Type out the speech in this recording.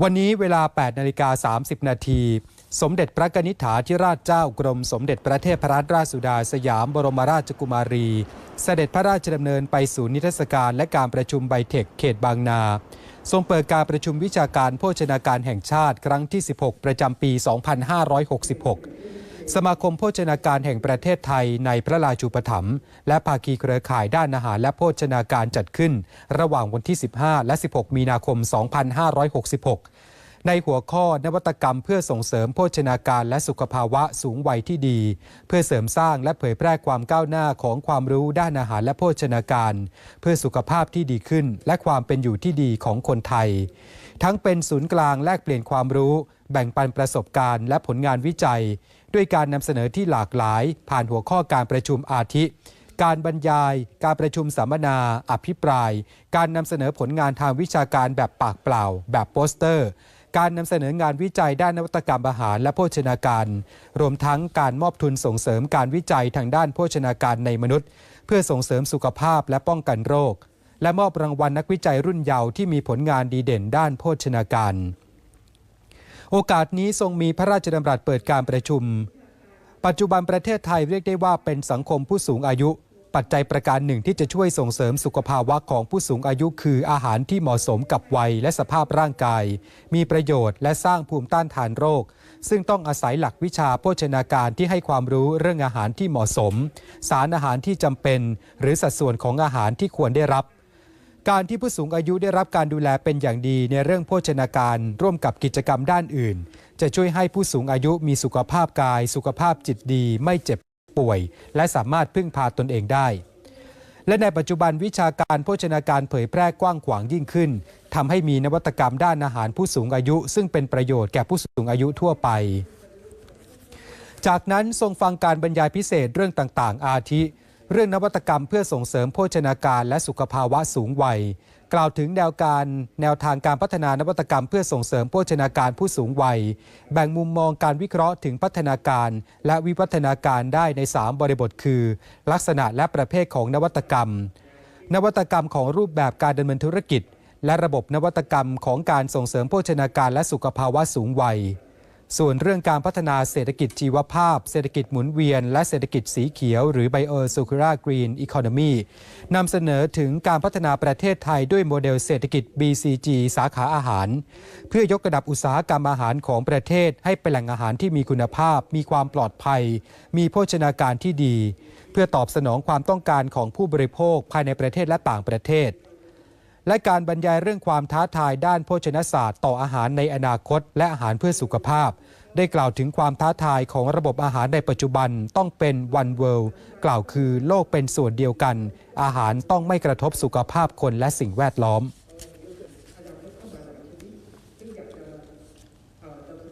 วันนี้เวลา 8 นาฬิกา 30 นาที สมเด็จพระกนิษฐาธิราชเจ้ากรมสมเด็จพระเทพรัตนราชสุดาสยามบรมราชกุมารี เสด็จพระราชดำเนินไปศูนย์นิทรรศการและการประชุมไบเทคเขตบางนา ทรงเปิดการประชุมวิชาการโภชนาการแห่งชาติครั้งที่ 16 ประจำปี 2566 สมาคมโภชนาการแห่งประเทศไทยในพระราชูปถัมภ์และภาคีเครือข่ายด้านอาหารและโภชนาการจัดขึ้น ระหว่างวันที่ 15 และ 16 มีนาคม 2566 ในหัวข้อนวัตกรรมเพื่อส่งเสริมโภชนาการและสุขภาวะสูงวัยที่ดี เพื่อเสริมสร้างและเผยแพร่ความก้าวหน้าของความรู้ด้านอาหารและโภชนาการ เพื่อสุขภาพที่ดีขึ้น และความเป็นอยู่ที่ดีของคนไทย ทั้งเป็นศูนย์กลางแลกเปลี่ยนความรู้ แบ่งปันประสบการณ์ และผลงานวิจัย ด้วยการนำเสนอที่หลากหลาย ผ่านหัวข้อการประชุมอาทิ การบรรยาย การประชุมสัมมนา อภิปราย การนำเสนอผลงานทางวิชาการแบบปากเปล่า แบบโปสเตอร์ การนำเสนองานวิจัยด้านนวัตกรรมอาหารและโภชนาการ รวมทั้งการมอบทุนส่งเสริมการวิจัยทางด้านโภชนาการในมนุษย์ เพื่อส่งเสริมสุขภาพและป้องกันโรค และมอบรางวัลนักวิจัยรุ่นเยาว์ที่มีผลงานดีเด่นด้านโภชนาการ โอกาสนี้ทรงมีพระราชดำรัสเปิดการประชุม ปัจจุบันประเทศไทยเรียกได้ว่าเป็นสังคมผู้สูงอายุ ปัจจัยประการหนึ่งที่จะช่วยส่งเสริมสุขภาวะของผู้สูงอายุ คืออาหารที่เหมาะสมกับวัยและสภาพร่างกาย มีประโยชน์และสร้างภูมิต้านทานโรค ซึ่งต้องอาศัยหลักวิชาโภชนาการที่ให้ความรู้เรื่องอาหารที่เหมาะสม สารอาหารที่จำเป็น หรือสัดส่วนของอาหารที่ควรได้รับ การที่ผู้สูงอายุได้รับการดูแลเป็นอย่างดีในเรื่องโภชนาการ ร่วมกับกิจกรรมด้านอื่น จะช่วยให้ผู้สูงอายุมีสุขภาพกาย สุขภาพจิตดี ไม่เจ็บป่วย และสามารถพึ่งพาตนเองได้ และในปัจจุบันวิชาการโภชนาการเผยแพร่กว้างขวางยิ่งขึ้นทำให้มีนวัตกรรมด้านอาหารผู้สูงอายุ ซึ่งเป็นประโยชน์แก่ผู้สูงอายุทั่วไป จากนั้นทรงฟังการบรรยายพิเศษเรื่องต่างๆ อาทิ เรื่องนวัตกรรมเพื่อส่งเสริมโภชนาการและสุขภาวะสูงวัย กล่าวถึงแนวการแนวทางการพัฒนานวัตกรรมเพื่อส่งเสริมโภชนาการผู้สูงวัย แบ่งมุมมองการวิเคราะห์ถึงพัฒนาการ และวิวัฒนาการได้ใน 3 บริบทคือ ลักษณะและประเภทของนวัตกรรม นวัตกรรมของรูปแบบการดำเนินธุรกิจ และระบบนวัตกรรมของการส่งเสริมโภชนาการและสุขภาวะสูงวัย ส่วนเรื่องการพัฒนาเศรษฐกิจชีวภาพ เศรษฐกิจหมุนเวียน และเศรษฐกิจสีเขียว หรือ Bio Circular Green Economy นำเสนอถึงการพัฒนาประเทศไทยด้วยโมเดลเศรษฐกิจ BCG สาขาอาหาร เพื่อยกระดับอุตสาหกรรมอาหารของประเทศ ให้เป็นแหล่งอาหารที่มีคุณภาพ มีความปลอดภัย มีโภชนาการที่ดี เพื่อตอบสนองความต้องการของผู้บริโภคภายในประเทศและต่างประเทศ และการบรรยายเรื่องความท้าทายด้านโภชนศาสตร์ ต่ออาหารในอนาคต และอาหารเพื่อสุขภาพ ได้กล่าวถึงความท้าทายของระบบอาหารในปัจจุบันต้องเป็น one world กล่าวคือโลกเป็นส่วนเดียวกัน อาหารต้องไม่กระทบสุขภาพคนและสิ่งแวดล้อม